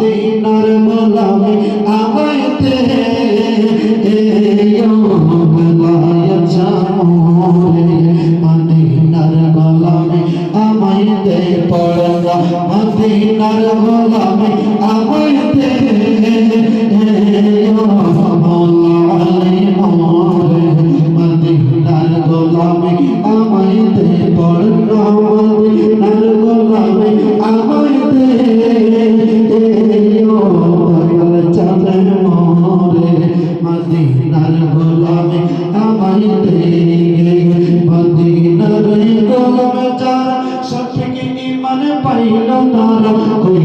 মদিনার গোলামে আমায় দে মদিনার গোলামে আমায় পড়া মদিনার গোলামে আমায় দে মদিনার গোলামে আমায় পড়া মদিনার মদিনার সঠিক ইমান পাইল তারা। ওই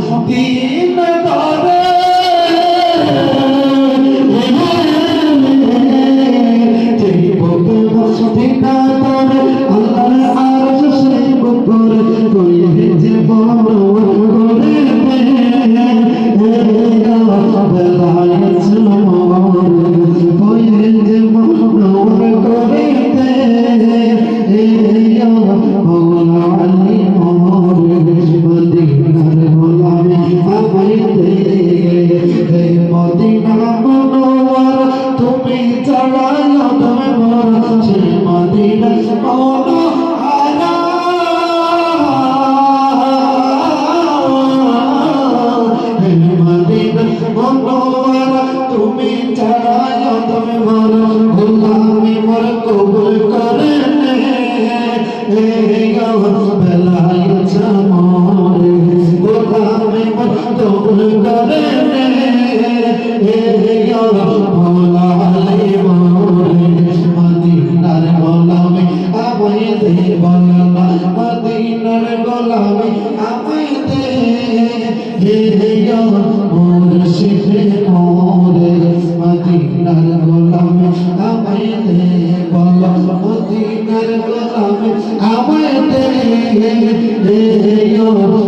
বুকে তুমি চড়াই তুমি মর, গোলামি মর কবুল করে বেলায় জামরে গোলামি মর কবুল করে মদিনার গোলামে, আমায় দে হে I'm a man, I'm